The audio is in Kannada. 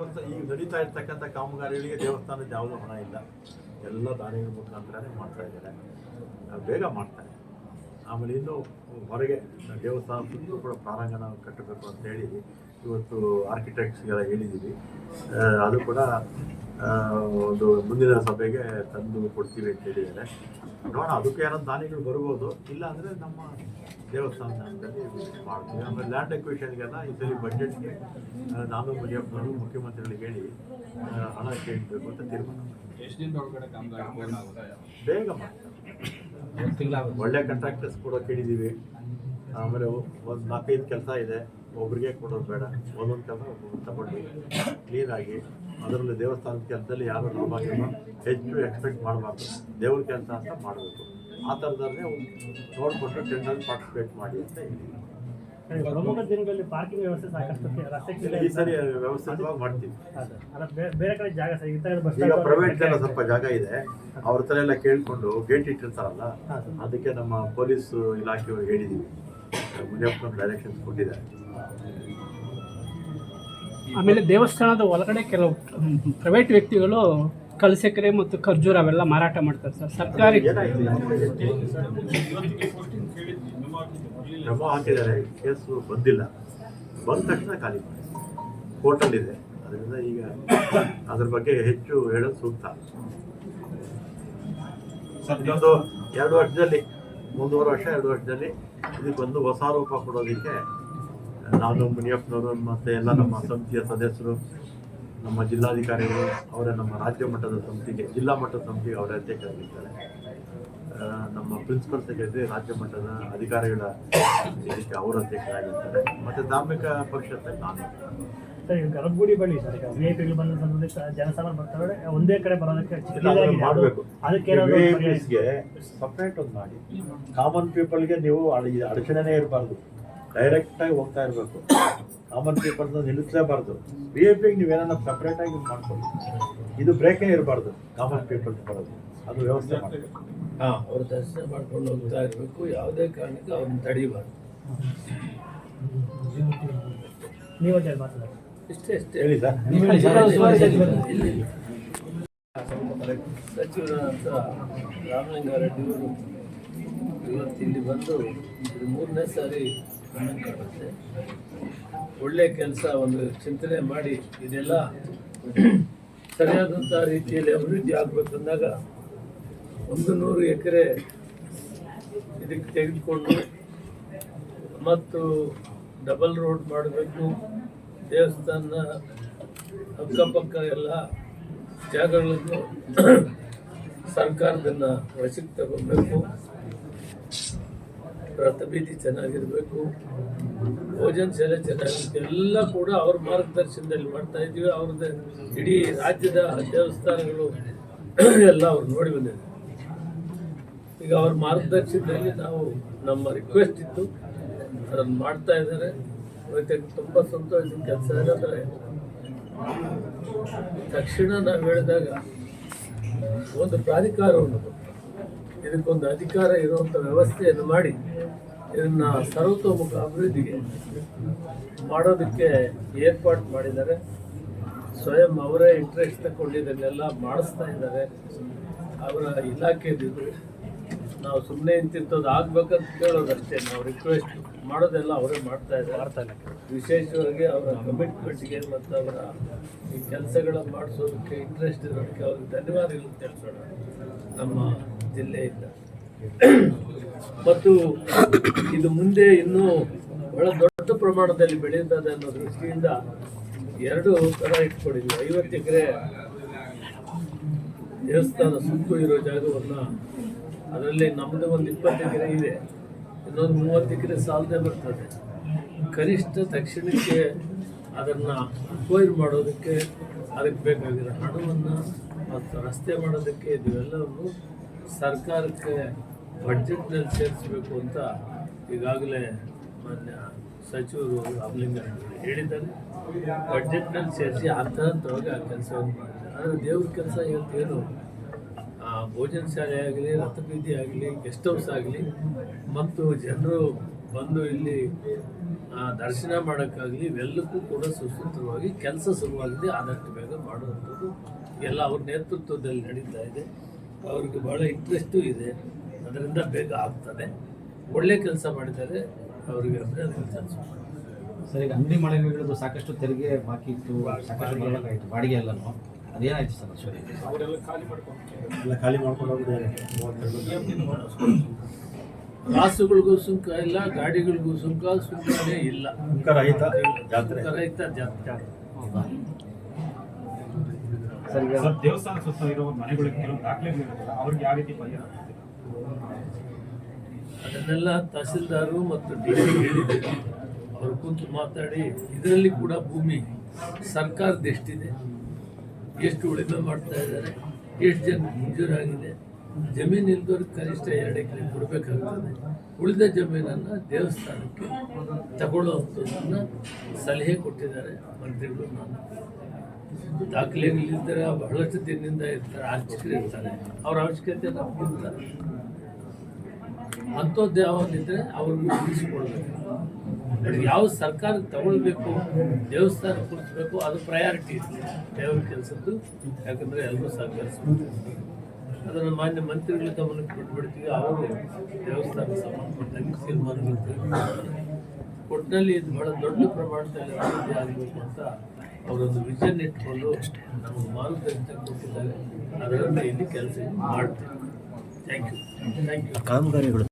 ಈಗ ನಡೀತಾ ಇರ್ತಕ್ಕಂಥ ಕಾಮಗಾರಿಗಳಿಗೆ ದೇವಸ್ಥಾನದ ಯಾವುದೂ ಹಣ ಇಲ್ಲ. ಎಲ್ಲ ದಾನಿಗಳ ಮುಖಾಂತರನೇ ಮಾಡ್ತಾ ಇದ್ದಾರೆ. ಬೇಗ ಮಾಡ್ತಾರೆ ಆಮೇಲೆ ಇನ್ನು ಹೊರಗೆ ದೇವಸ್ಥಾನ ಸುತ್ತಲೂ ಕೂಡ ಪ್ರಾರಂಗಣ ಕಟ್ಟಬೇಕು ಅಂತೇಳಿ ಇವತ್ತು ಆರ್ಕಿಟೆಕ್ಟ್ಸ್ಗೆಲ್ಲ ಹೇಳಿದ್ದೀವಿ. ಅದು ಕೂಡ ಒಂದು ಮುಂದಿನ ಸಭೆಗೆ ತಂದು ಕೊಡ್ತೀವಿ ಅಂತ ಹೇಳಿದ್ದಾರೆ. ನೋಡೋಣ ಅದಕ್ಕೆ ಏನೋ ದಾನಿಗಳು ಬರ್ಬೋದು. ಇಲ್ಲ ಅಂದರೆ ನಮ್ಮ ದೇವಸ್ಥಾನದಲ್ಲಿ ಮಾಡ್ತೀವಿ. ಆಮೇಲೆ ಲ್ಯಾಂಡ್ ಎಕ್ವಿಷನ್ಗೆಲ್ಲ ಈ ಸರಿ ಬಜೆಟ್ಗೆ ನಾನು ಮುನಿಯಪ್ಪನವರು ಮುಖ್ಯಮಂತ್ರಿಗಳಿಗೆ ಹೇಳಿ ಹಣ ಕೇಳಬೇಕು ಅಂತ ತೀರ್ಮಾನ ಬೇಗ ಮಾಡ್ತಾರೆ ಒಳ್ಳೆ ಕಾಂಟ್ರಾಕ್ಟರ್ಸ್ ಕೂಡ ಕೇಳಿದ್ದೀವಿ. ಆಮೇಲೆ ಒಂದು ನಾಲ್ಕೈದು ಕೆಲಸ ಇದೆ. ಒಬ್ರಿಗೆ ಕೊಡೋದು ಬೇಡ. ಒಂದೊಂದು ಕೆಲಸ ತಗೊಂಡು ಕ್ಲೀನಾಗಿ ಅದರಲ್ಲಿ ದೇವಸ್ಥಾನದ ಕೆಲಸದಲ್ಲಿ ಯಾರು ಲಾಭಾಗಿಲ್ಲ ಹೆಚ್ಚು ಎಕ್ಸ್ಪೆಕ್ಟ್ ಮಾಡಬಾರ್ದು. ದೇವ್ರ ಕೆಲಸ ಅಂತ ಮಾಡಬೇಕು. ಆ ಥರದಲ್ಲೇ ನೋಡಿಕೊಂಡು ಟೆಂಡರ್ ಪಾರ್ಟಿಸಿಪೇಟ್ ಮಾಡಿ ಅಂತ ಹೇಳಿ. ಪ್ರಮುಖ ದಿನಗಳಲ್ಲಿ ಪಾರ್ಕಿಂಗ್ ವ್ಯವಸ್ಥೆ ಸಾಕಷ್ಟು ರಸ್ತೆ ಈ ಸರಿ ವ್ಯವಸ್ಥಿತವಾಗಿ ಮಾಡ್ತೀವಿ. ಬೇರೆ ಕಡೆ ಜಾಗ ಸರ್ ಈ ತರ ಬಸ್ ಈಗ ಪ್ರೈವೇಟ್ ಎಲ್ಲ ಸ್ವಲ್ಪ ಜಾಗ ಇದೆ. ಅವ್ರ ಹತ್ರ ಎಲ್ಲ ಕೇಳಿಕೊಂಡು ಗೇಟ್ ಇಟ್ಟಿರ್ತಾರಲ್ಲ ಅದಕ್ಕೆ ನಮ್ಮ ಪೊಲೀಸ್ ಇಲಾಖೆಯವರು ಹೇಳಿದ್ದೀವಿ ಮುನಿಯಪ್ಪನ ಡೈರೆಕ್ಷನ್ಸ್ ಕೊಟ್ಟಿದ್ದಾರೆ. ಆಮೇಲೆ ದೇವಸ್ಥಾನದ ಒಳಗಡೆ ಕೆಲವು ಪ್ರೈವೇಟ್ ವ್ಯಕ್ತಿಗಳು ಕಲಸಕ್ಕರೆ ಮತ್ತು ಖರ್ಜೂರ ಅವೆಲ್ಲ ಮಾರಾಟ ಮಾಡ್ತಾರೆ ಸರ್. ಸರ್ಕಾರಿ ಕ್ರಮ ಹಾಕಿದ್ದಾರೆ. ಕೇಸು ಬಂದಿಲ್ಲ. ಬಂದ ತಕ್ಷಣ ಖಾಲಿ ಮಾಡಿ. ಕೋರ್ಟಲ್ಲಿದೆ ಅದರಿಂದ ಈಗ ಅದ್ರ ಬಗ್ಗೆ ಹೆಚ್ಚು ಹೇಳೋದು ಸೂಕ್ತ. ಇನ್ನೊಂದು ಎರಡು ವರ್ಷದಲ್ಲಿ ಒಂದೂವರೆ ವರ್ಷ ಎರಡು ವರ್ಷದಲ್ಲಿ ಇದಕ್ಕೊಂದು ಹೊಸ ರೂಪ ಕೊಡೋದಕ್ಕೆ ನಾನು ಮುನಿಯಪ್ಪನವರು ಮತ್ತು ಎಲ್ಲ ನಮ್ಮ ಸಮಿತಿಯ ಸದಸ್ಯರು ನಮ್ಮ ಜಿಲ್ಲಾಧಿಕಾರಿಗಳು ಅವರೇ ನಮ್ಮ ರಾಜ್ಯ ಮಟ್ಟದ ಸಮಿತಿಗೆ ಜಿಲ್ಲಾ ಮಟ್ಟದ ಸಮಿತಿಗೆ ಅವರೇ ಅಧ್ಯಕ್ಷರಾಗಿದ್ದಾರೆ. ನಮ್ಮ ಪ್ರಿನ್ಸಿಪಲ್ ಸೆಕ್ರೆಟರಿ ರಾಜ್ಯ ಮಟ್ಟದ ಅಧಿಕಾರಿಗಳ ಇದಕ್ಕೆ ಅವರು ಅಧ್ಯಕ್ಷರಾಗಿರ್ತಾರೆ ಮತ್ತು ಧಾರ್ಮಿಕ ಪಕ್ಷದ ನಾನು. ಸರ್ ಈಗ ಗರ್ಭಗುಡಿ ಬಳಿ ಸರ್ ಈಗ ವಿ ಐ ಪಿಗಳು ಬಂದ ಸಂದರ್ಭದಲ್ಲಿ ಜನಸಾಮಾನ್ಯ ಬರ್ತಾರೆ ಒಂದೇ ಕಡೆ ಬರೋದಕ್ಕೆ ಮಾಡಬೇಕು. ಅದಕ್ಕೆ ಸಪ್ರೇಟ್ ಒಂದು ಮಾಡಿ. ಕಾಮನ್ ಪೀಪಲ್ಗೆ ನೀವು ಅಡಚಣೆ ಇರಬಾರ್ದು ಡೈರೆಕ್ಟ್ ಇರಬಾರ್ದು. ಡೈರೆಕ್ಟಾಗಿ ಹೋಗ್ತಾ ಇರಬೇಕು. ಕಾಮನ್ ಪೀಪಲ್ ನಿಲ್ಲಿಸಲೇಬಾರ್ದು. ವಿ ಐ ಪಿಗೆ ನೀವು ಏನಾರ ಸಪ್ರೇಟ್ ಆಗಿ ಮಾಡ್ಕೊಳ್ಳಿ. ಇದು ಬ್ರೇಕೇ ಇರಬಾರ್ದು. ಕಾಮನ್ ಪೀಪಲ್ಸ್ ಬರೋದು. ಅದು ವ್ಯವಸ್ಥೆ ಮಾಡಬೇಕು. ಅವ್ರ ದರ್ಶನ ಮಾಡ್ಕೊಂಡು ಹೋಗ್ತಾ ಇರಬೇಕು. ಯಾವುದೇ ಕಾರಣಕ್ಕೆ ಅವ್ರನ್ನ ತಡಿಬಾರ್ದು. ನೀವು ಹೇಳಿ ಮಾತಾಡಿ. ಇಷ್ಟೇ ಅಷ್ಟೇ ಹೇಳಿ ಸರ್. ಸಚಿವರಾದಂಥ ರಾಮಲಿಂಗಾರೆಡ್ಡಿಯವರು ಇವತ್ತು ಇಲ್ಲಿ ಬಂದು ಇದು ಮೂರನೇ ಸಾರಿ ಕಾಣುತ್ತೆ ಒಳ್ಳೆ ಕೆಲಸ ಒಂದು ಚಿಂತನೆ ಮಾಡಿ ಇದೆಲ್ಲ ಸರಿಯಾದಂಥ ರೀತಿಯಲ್ಲಿ ಅಭಿವೃದ್ಧಿ ಆಗಬೇಕಂದಾಗ ಒಂದು ನೂರು ಎಕರೆ ಇದಕ್ಕೆ ತೆಗೆದುಕೊಂಡು ಮತ್ತು ಡಬಲ್ ರೋಡ್ ಮಾಡಬೇಕು. ದೇವಸ್ಥಾನ ಅಕ್ಕಪಕ್ಕ ಎಲ್ಲ ಜಾಗಗಳನ್ನು ಸರ್ಕಾರದನ್ನ ವಶಕ್ಕೆ ತಗೋಬೇಕು ರಥಬೀದಿ ಚೆನ್ನಾಗಿರಬೇಕು. ಭೋಜನ ಶಾಲೆ ಚೆನ್ನಾಗಿರುತ್ತೆ. ಎಲ್ಲ ಕೂಡ ಅವ್ರ ಮಾರ್ಗದರ್ಶನದಲ್ಲಿ ಮಾಡ್ತಾ ಇದ್ದೀವಿ ಅವ್ರದ್ದು ಇಡೀ ರಾಜ್ಯದ ದೇವಸ್ಥಾನಗಳು ಎಲ್ಲ ಅವ್ರು ನೋಡಿ ಬಂದಿದ್ದಾರೆ. ಈಗ ಅವ್ರ ಮಾರ್ಗದರ್ಶನದಲ್ಲಿ ನಾವು ನಮ್ಮ ರಿಕ್ವೆಸ್ಟ್ ಇತ್ತು. ಅದನ್ನು ಮಾಡ್ತಾ ಇದ್ದಾರೆ. ರೈತರಿಗೆ ತುಂಬ ಸಂತೋಷದ ಕೆಲಸ ಏನಂದರೆ, ತಕ್ಷಣ ನಾವು ಹೇಳಿದಾಗ ಒಂದು ಪ್ರಾಧಿಕಾರವನ್ನು ಉಂಟು ಇದಕ್ಕೊಂದು ಅಧಿಕಾರ ಇರುವಂಥ ವ್ಯವಸ್ಥೆಯನ್ನು ಮಾಡಿ ಇದನ್ನು ಸರ್ವತೋಮುಖ ಅಭಿವೃದ್ಧಿಗೆ ಮಾಡೋದಕ್ಕೆ ಏರ್ಪಾಡು ಮಾಡಿದ್ದಾರೆ. ಸ್ವಯಂ ಅವರೇ ಇಂಟ್ರೆಸ್ಟ್ ತಗೊಂಡು ಇದನ್ನೆಲ್ಲ ಮಾಡಿಸ್ತಾ ಇದ್ದಾರೆ. ಅವರ ಇಲಾಖೆದು ನಾವು ಸುಮ್ಮನೆ ಇಂತಿಂಥದ್ದು ಆಗ್ಬೇಕಂತ ಕೇಳೋದಷ್ಟೇ ನಾವು ರಿಕ್ವೆಸ್ಟ್ ಮಾಡೋದೆಲ್ಲ ಅವರೇ ಮಾಡ್ತಾ ಇದ್ದಾರೆ. ವಿಶೇಷವಾಗಿ ಅವರ ಕಮಿಟ್ಮೆಂಟ್ಗೆ ಮತ್ತು ಅವರ ಈ ಕೆಲಸಗಳನ್ನು ಮಾಡಿಸೋದಕ್ಕೆ ಇಂಟ್ರೆಸ್ಟ್ ಇರೋದಕ್ಕೆ ಅವ್ರಿಗೆ ಧನ್ಯವಾದಗಳು ತಿಳಿಸೋಣ ನಮ್ಮ ಜಿಲ್ಲೆಯಿಂದ. ಮತ್ತು ಇದು ಮುಂದೆ ಇನ್ನೂ ಬಹಳ ದೊಡ್ಡ ಪ್ರಮಾಣದಲ್ಲಿ ಬೆಳೆಯುತ್ತದೆ ಅನ್ನೋ ದೃಷ್ಟಿಯಿಂದ ಎರಡು ಥರ ಇಟ್ಕೊಂಡಿದ್ವಿ ಐವತ್ತು ಎಕರೆ ದೇವಸ್ಥಾನ ಸುತ್ತು ಇರೋ ಜಾಗವನ್ನು ಅದರಲ್ಲಿ ನಮ್ಮದು ಒಂದು ಇಪ್ಪತ್ತು ಎಕರೆ ಇದೆ. ಇನ್ನೊಂದು ಮೂವತ್ತು ಎಕರೆ ಸಾಲದೇ ಬರ್ತದೆ. ಕನಿಷ್ಠ ತಕ್ಷಣಕ್ಕೆ ಅದನ್ನು ಅಕ್ವೈರ್ ಮಾಡೋದಕ್ಕೆ ಅದಕ್ಕೆ ಬೇಕಾಗಿರೋ ಹಣವನ್ನು ಮತ್ತು ರಸ್ತೆ ಮಾಡೋದಕ್ಕೆ ಇದೆಲ್ಲವನ್ನು ಸರ್ಕಾರಕ್ಕೆ ಬಡ್ಜೆಟ್ನಲ್ಲಿ ಸೇರಿಸಬೇಕು ಅಂತ ಈಗಾಗಲೇ ಮಾನ್ಯ ಸಚಿವರು ರಾಮಲಿಂಗಾರೆಡ್ಡಿ ಹೇಳಿದ್ದಾರೆ. ಬಡ್ಜೆಟ್ನಲ್ಲಿ ಸೇರಿಸಿ ಹಂತವಾಗಿ ಆ ಕೆಲಸವನ್ನು ಮಾಡಿದ್ದಾರೆ ಆದರೆ ದೇವ್ರ ಕೆಲಸ ಇವತ್ತೇನು ಭೋಜನ ಶಾಲೆ ಆಗಲಿ, ರಥಬೀದಿ ಆಗಲಿ ಗೆಸ್ಟ್ ಹೌಸ್ ಆಗಲಿ, ಮತ್ತು ಜನರು ಬಂದು ಇಲ್ಲಿ ದರ್ಶನ ಮಾಡೋಕ್ಕಾಗಲಿ ಇವೆಲ್ಲಕ್ಕೂ ಕೂಡ ಸುಸೂತ್ರವಾಗಿ ಕೆಲಸ ಶುರುವಾಗಿದೆ. ಆದಷ್ಟು ಬೇಗ ಮಾಡುವಂಥದ್ದು ಎಲ್ಲ ಅವ್ರ ನೇತೃತ್ವದಲ್ಲಿ ನಡೀತಾ ಇದೆ. ಅವ್ರಿಗೆ ಭಾಳ ಇಂಟ್ರೆಸ್ಟು ಇದೆ. ಅದರಿಂದ ಬೇಗ ಆಗ್ತದೆ. ಒಳ್ಳೆ ಕೆಲಸ ಮಾಡಿದ್ದಾರೆ. ಅವರಿಗೆ ಅಭಿನಂದನೆ ಸಲ್ಲಿಸೋಣ ಸರ್, ಈಗ ಅಂಗಡಿ ಮಾಲೀಕರುಗಳದ್ದು ಸಾಕಷ್ಟು ತೆರಿಗೆ ಬಾಕಿ ಇತ್ತು. ಸಾಕಷ್ಟು ಬರಬೇಕಾಯಿತು ಬಾಡಿಗೆ ಎಲ್ಲನೂ. ಅದೇನಾಯ್ತು ಸರ್ ಅಶ್ವರಿ ಎಲ್ಲ ಖಾಲಿ ಮಾಡ್ಕೊಂಡು ಹೋಗಿದ್ದಾರೆ. ರಾಸುಗಳಿಗೂ ಸುಂಕ ಇಲ್ಲ ಗಾಡಿಗಳಿಗೂ ಸುಂಕ ಸುಂಕನೇ ಇಲ್ಲ. ಸುಂಕ ರಹಿತ ಜಾತ್ರೆ. ರೈತ ಜಾತ್ರೆ ಸರ್ ದೇವಸ್ಥಾನ ಸುತ್ತ ಇರೋ ಮನೆಗಳಿಗೆ ಕೆಲವು ಅವ್ರಿಗೆ ಯಾವ ರೀತಿ ಪರಿಹಾರ ಅದನ್ನೆಲ್ಲ ತಹಸೀಲ್ದಾರರು ಮತ್ತು ಡಿ ಸಿ ಹೇಳಿದ್ದಾರೆ. ಅವರು ಕುಂತು ಮಾತಾಡಿ ಇದರಲ್ಲಿ ಕೂಡ ಭೂಮಿ ಸರ್ಕಾರದ ಎಷ್ಟಿದೆ? ಎಷ್ಟು ಉಳಿಮೆ ಮಾಡ್ತಾ ಇದ್ದಾರೆ, ಎಷ್ಟು ಜನ ಮಂಜೂರಾಗಿದೆ ಜಮೀನು ಇಲ್ದವ್ರಿಗೆ ಕನಿಷ್ಠ ಎರಡು ಎಕರೆ ಕೊಡಬೇಕಾಗ್ತದೆ. ಉಳಿದ ಜಮೀನನ್ನು ದೇವಸ್ಥಾನಕ್ಕೆ ತಗೊಳ್ಳುವಂಥದ್ದನ್ನು ಸಲಹೆ ಕೊಟ್ಟಿದ್ದಾರೆ ಮಂತ್ರಿಗಳು. ನಾನು ದಾಖಲೆಗಳಿದ್ದರೆ ಬಹಳಷ್ಟು ದಿನದಿಂದ ಇರ್ತಾರೆ ಅರ್ಚಕರು ಇರ್ತಾರೆ. ಅವ್ರ ಅವಶ್ಯಕತೆ ನಮ್ಗಿರ್ತಾರೆ ಅಂಥದ್ದು ಯಾವಾಗಿದ್ದರೆ ಅವ್ರಿಗೆ ಉಳಿಸ್ಕೊಳ್ಬೇಕು. ಯಾವ ಸರ್ಕಾರ ತಗೊಳ್ಬೇಕು, ದೇವಸ್ಥಾನ ಕುರಿಸ್ಬೇಕು, ಅದು ಪ್ರಯಾರಿಟಿ ದೇವ್ರ ಕೆಲಸದ್ದು, ಯಾಕಂದ್ರೆ ಎಲ್ಲರೂ ಸಹಕರಿಸ್ಬೇಕು. ಅದನ್ನು ಮಾನ್ಯ ಮಂತ್ರಿಗಳ ಗಮನಕ್ಕೆ ಕೊಟ್ಬಿಡ್ತೀವಿ, ಅವರು ದೇವಸ್ಥಾನ ಸಂಬಂಧಪಟ್ಟಂಗೆ ತೀರ್ಮಾನಗಳು. ಒಟ್ಟಿನಲ್ಲಿ ಇದು ಬಹಳ ದೊಡ್ಡ ಪ್ರಮಾಣದಲ್ಲಿ ಅಭಿವೃದ್ಧಿ ಆಗಬೇಕು ಅಂತ ಅವರೊಂದು ವಿಷನ್ ಇಟ್ಕೊಂಡು ನಮಗೆ ಮಾರ್ಗದರ್ಶನ ಕೊಟ್ಟಿದ್ದಾರೆ ಅದರಲ್ಲಿ ಇಲ್ಲಿ ಕೆಲಸ ಮಾಡ್ತೀವಿ. ಥ್ಯಾಂಕ್ ಯು ಥ್ಯಾಂಕ್ ಯು ಕಾಮಗಾರಿಗಳು